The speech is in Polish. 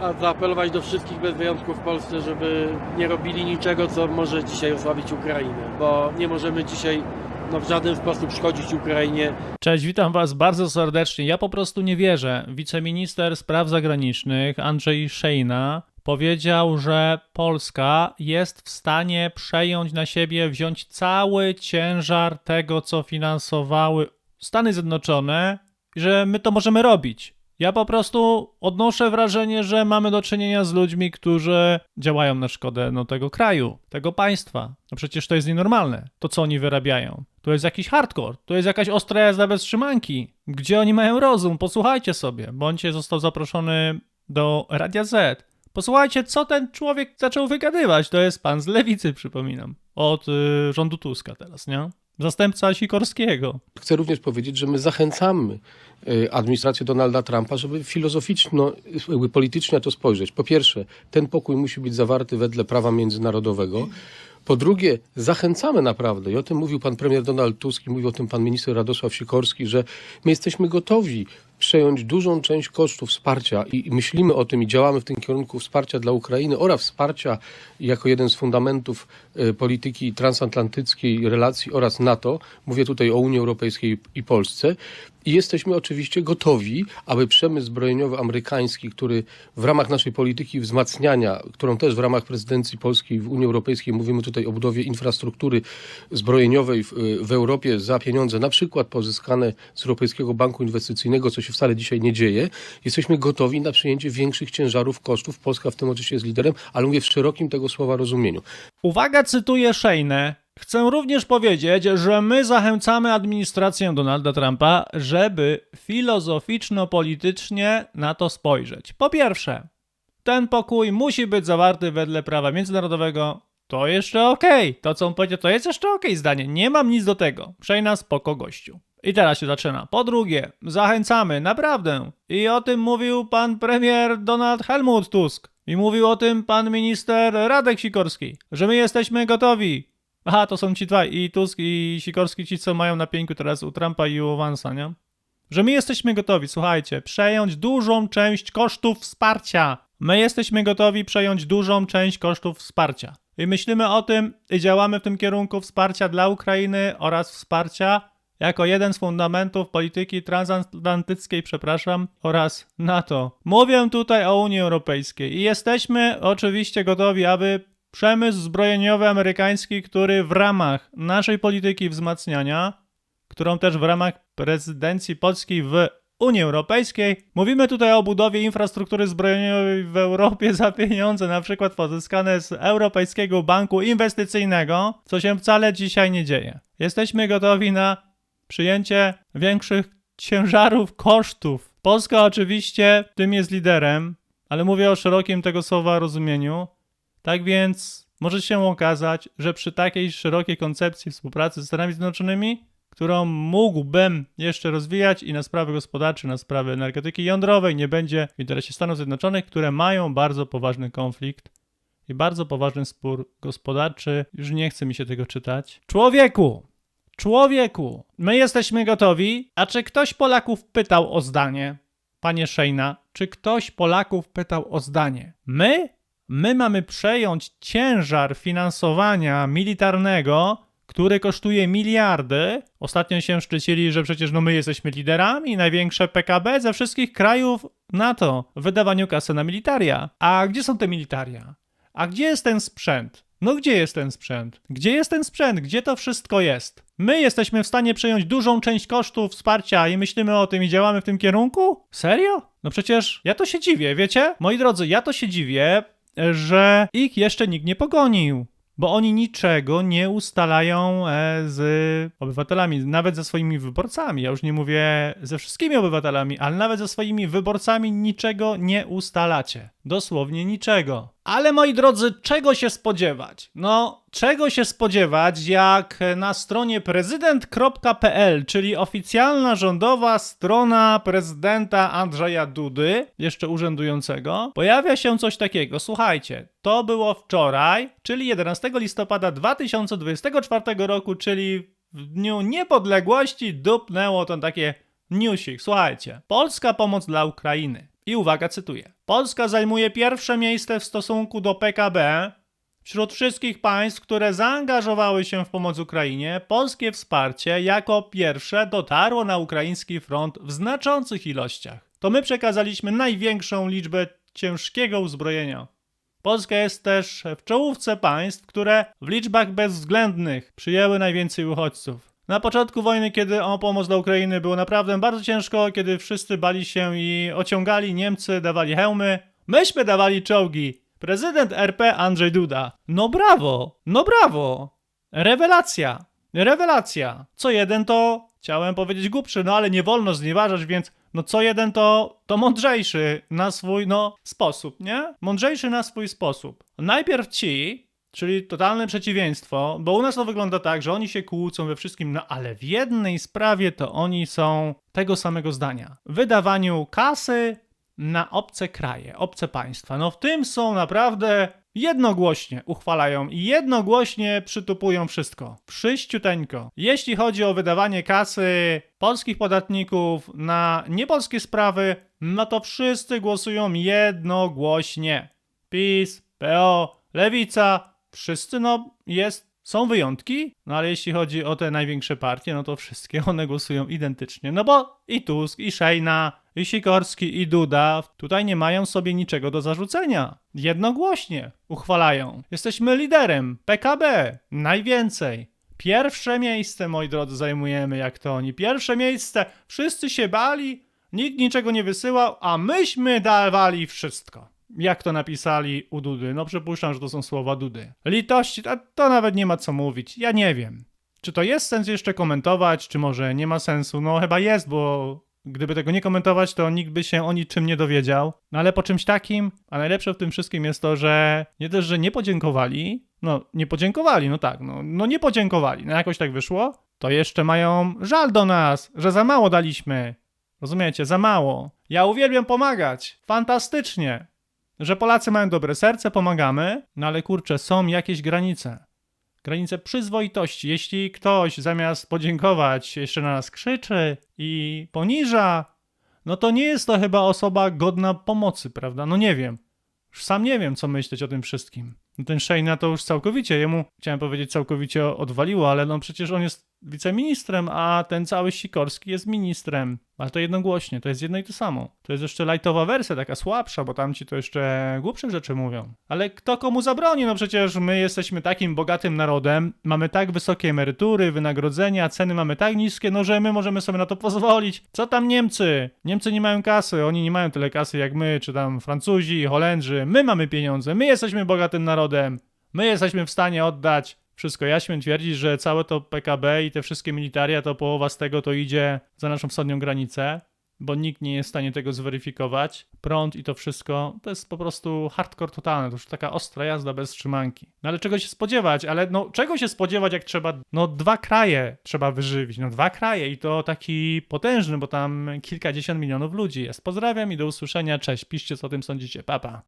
A zaapelować do wszystkich bez wyjątku w Polsce, żeby nie robili niczego, co może dzisiaj osłabić Ukrainę, bo nie możemy dzisiaj no, w żaden sposób szkodzić Ukrainie. Cześć, witam Was bardzo serdecznie. Ja po prostu nie wierzę. Wiceminister spraw zagranicznych Andrzej Szejna powiedział, że Polska jest w stanie przejąć na siebie, wziąć cały ciężar tego, co finansowały Stany Zjednoczone, i że my to możemy robić. Ja po prostu odnoszę wrażenie, że mamy do czynienia z ludźmi, którzy działają na szkodę no, tego kraju, tego państwa. No przecież to jest nienormalne, to co oni wyrabiają. To jest jakiś hardcore, to jest jakaś ostra jazda bez trzymanki. Gdzie oni mają rozum? Posłuchajcie sobie. Bądźcie został zaproszony do Radia Z. Posłuchajcie, co ten człowiek zaczął wygadywać. To jest pan z lewicy, przypominam. Od y, rządu Tuska teraz, nie? Zastępca Sikorskiego. Chcę również powiedzieć, że my zachęcamy y, administrację Donalda Trumpa, żeby filozoficzno, politycznie na to spojrzeć. Po pierwsze, ten pokój musi być zawarty wedle prawa międzynarodowego. Po drugie, zachęcamy naprawdę, i o tym mówił pan premier Donald Tusk i mówił o tym pan minister Radosław Sikorski, że my jesteśmy gotowi przejąć dużą część kosztów wsparcia i, myślimy o tym i działamy w tym kierunku wsparcia dla Ukrainy oraz wsparcia jako jeden z fundamentów y, polityki transatlantyckiej relacji oraz NATO. Mówię tutaj o Unii Europejskiej i Polsce. I jesteśmy oczywiście gotowi, aby przemysł zbrojeniowy amerykański, który w ramach naszej polityki wzmacniania, którą też w ramach prezydencji polskiej w Unii Europejskiej mówimy tutaj o budowie infrastruktury zbrojeniowej w, w Europie za pieniądze na przykład pozyskane z Europejskiego Banku Inwestycyjnego, co się wcale dzisiaj nie dzieje, jesteśmy gotowi na przyjęcie większych ciężarów kosztów. Polska w tym oczywiście jest liderem, ale mówię w szerokim tego słowa rozumieniu. Uwaga, cytuję Szejnę. Chcę również powiedzieć, że my zachęcamy administrację Donalda Trumpa, żeby filozoficzno-politycznie na to spojrzeć. Po pierwsze, ten pokój musi być zawarty wedle prawa międzynarodowego. To jeszcze okej. To, co on powiedział, to jest jeszcze okej zdanie. Nie mam nic do tego. Szejna spoko gościu. I teraz się zaczyna. Po drugie, zachęcamy, naprawdę. I o tym mówił pan premier Donald Helmut Tusk. I mówił o tym pan minister Radek Sikorski, że my jesteśmy gotowi. Aha, to są ci dwaj, i Tusk, i Sikorski, ci, co mają na pięku teraz u Trumpa i u Vansa, nie? Że my jesteśmy gotowi, słuchajcie, przejąć dużą część kosztów wsparcia. My jesteśmy gotowi przejąć dużą część kosztów wsparcia. I myślimy o tym i działamy w tym kierunku wsparcia dla Ukrainy oraz wsparcia jako jeden z fundamentów polityki transatlantyckiej, przepraszam, oraz NATO. Mówię tutaj o Unii Europejskiej i jesteśmy oczywiście gotowi, aby przemysł zbrojeniowy amerykański, który w ramach naszej polityki wzmacniania, którą też w ramach prezydencji polskiej w Unii Europejskiej, mówimy tutaj o budowie infrastruktury zbrojeniowej w Europie za pieniądze, na przykład pozyskane z Europejskiego Banku Inwestycyjnego, co się wcale dzisiaj nie dzieje. Jesteśmy gotowi na przyjęcie większych ciężarów kosztów. Polska oczywiście tym jest liderem, ale mówię o szerokim tego słowa rozumieniu. Tak więc może się okazać, że przy takiej szerokiej koncepcji współpracy z Stanami Zjednoczonymi, którą mógłbym jeszcze rozwijać i na sprawy gospodarcze, na sprawy energetyki jądrowej, nie będzie w interesie Stanów Zjednoczonych, które mają bardzo poważny konflikt i bardzo poważny spór gospodarczy. Już nie chce mi się tego czytać. Człowieku! Człowieku! My jesteśmy gotowi, a czy ktoś Polaków pytał o zdanie? Panie Szejna, czy ktoś Polaków pytał o zdanie? My? My mamy przejąć ciężar finansowania militarnego, który kosztuje miliardy. Ostatnio się szczycili, że przecież no my jesteśmy liderami, największe PKB ze wszystkich krajów NATO w wydawaniu kasy na militaria. A gdzie są te militaria? A gdzie jest ten sprzęt? No gdzie jest ten sprzęt? Gdzie jest ten sprzęt? Gdzie to wszystko jest? My jesteśmy w stanie przejąć dużą część kosztów wsparcia i myślimy o tym i działamy w tym kierunku? Serio? No przecież ja to się dziwię, wiecie? Moi drodzy, ja to się dziwię, że ich jeszcze nikt nie pogonił. Bo oni niczego nie ustalają e, z obywatelami, nawet ze swoimi wyborcami. Ja już nie mówię ze wszystkimi obywatelami, ale nawet ze swoimi wyborcami niczego nie ustalacie. Dosłownie niczego. Ale moi drodzy, czego się spodziewać? No, czego się spodziewać, jak na stronie prezydent.pl, czyli oficjalna rządowa strona prezydenta Andrzeja Dudy, jeszcze urzędującego, pojawia się coś takiego. Słuchajcie, to było wczoraj, czyli 11 listopada 2024 roku, czyli w dniu niepodległości dupnęło to takie newsik. Słuchajcie, polska pomoc dla Ukrainy. I uwaga, cytuję. Polska zajmuje pierwsze miejsce w stosunku do PKB. Wśród wszystkich państw, które zaangażowały się w pomoc Ukrainie, polskie wsparcie jako pierwsze dotarło na ukraiński front w znaczących ilościach. To my przekazaliśmy największą liczbę ciężkiego uzbrojenia. Polska jest też w czołówce państw, które w liczbach bezwzględnych przyjęły najwięcej uchodźców. Na początku wojny, kiedy o pomoc dla Ukrainy było naprawdę bardzo ciężko, kiedy wszyscy bali się i ociągali, Niemcy dawali hełmy, myśmy dawali czołgi. Prezydent RP Andrzej Duda. No brawo, no brawo. Rewelacja, rewelacja. Co jeden to, chciałem powiedzieć głupszy, no ale nie wolno znieważać, więc no co jeden to, to mądrzejszy na swój, no, sposób, nie? Mądrzejszy na swój sposób. Najpierw ci, czyli totalne przeciwieństwo, bo u nas to wygląda tak, że oni się kłócą we wszystkim, no ale w jednej sprawie to oni są tego samego zdania. Wydawaniu kasy na obce kraje, obce państwa. No w tym są naprawdę jednogłośnie uchwalają i jednogłośnie przytupują wszystko. Wszyściuteńko. Jeśli chodzi o wydawanie kasy polskich podatników na niepolskie sprawy, no to wszyscy głosują jednogłośnie. PiS, PO, Lewica, wszyscy no jest są wyjątki, no ale jeśli chodzi o te największe partie, no to wszystkie one głosują identycznie. No bo i Tusk, i Szejna, i Sikorski, i Duda tutaj nie mają sobie niczego do zarzucenia. Jednogłośnie uchwalają. Jesteśmy liderem. PKB. Najwięcej. Pierwsze miejsce, moi drodzy, zajmujemy jak to oni. Pierwsze miejsce. Wszyscy się bali, nikt niczego nie wysyłał, a myśmy dawali wszystko. Jak to napisali u Dudy? No przypuszczam, że to są słowa Dudy. Litości, to, to nawet nie ma co mówić. Ja nie wiem. Czy to jest sens jeszcze komentować, czy może nie ma sensu? No chyba jest, bo gdyby tego nie komentować, to nikt by się o niczym nie dowiedział. No ale po czymś takim, a najlepsze w tym wszystkim jest to, że nie też, że nie podziękowali, no nie podziękowali, no tak, no, no nie podziękowali, no jakoś tak wyszło, to jeszcze mają żal do nas, że za mało daliśmy. Rozumiecie, za mało. Ja uwielbiam pomagać. Fantastycznie. Że Polacy mają dobre serce, pomagamy, no ale kurczę, są jakieś granice. Granice przyzwoitości. Jeśli ktoś zamiast podziękować jeszcze na nas krzyczy i poniża, no to nie jest to chyba osoba godna pomocy, prawda? No nie wiem. Już sam nie wiem, co myśleć o tym wszystkim. Ten Shayna to już całkowicie, jemu chciałem powiedzieć całkowicie odwaliło, ale no przecież on jest wiceministrem, a ten cały Sikorski jest ministrem. Ale to jednogłośnie, to jest jedno i to samo. To jest jeszcze lightowa wersja, taka słabsza, bo tamci to jeszcze głupsze rzeczy mówią. Ale kto komu zabroni? No przecież my jesteśmy takim bogatym narodem, mamy tak wysokie emerytury, wynagrodzenia, ceny mamy tak niskie, no że my możemy sobie na to pozwolić. Co tam Niemcy? Niemcy nie mają kasy, oni nie mają tyle kasy jak my, czy tam Francuzi, Holendrzy. My mamy pieniądze, my jesteśmy bogatym narodem. My jesteśmy w stanie oddać wszystko. Ja śmiem twierdzić, że całe to PKB i te wszystkie militaria, to połowa z tego to idzie za naszą wschodnią granicę, bo nikt nie jest w stanie tego zweryfikować. Prąd i to wszystko, to jest po prostu hardcore totalny, to już taka ostra jazda bez trzymanki. No ale czego się spodziewać? Ale no czego się spodziewać, jak trzeba, no dwa kraje trzeba wyżywić, no dwa kraje i to taki potężny, bo tam kilkadziesiąt milionów ludzi jest. Pozdrawiam i do usłyszenia, cześć, piszcie co o tym sądzicie, papa.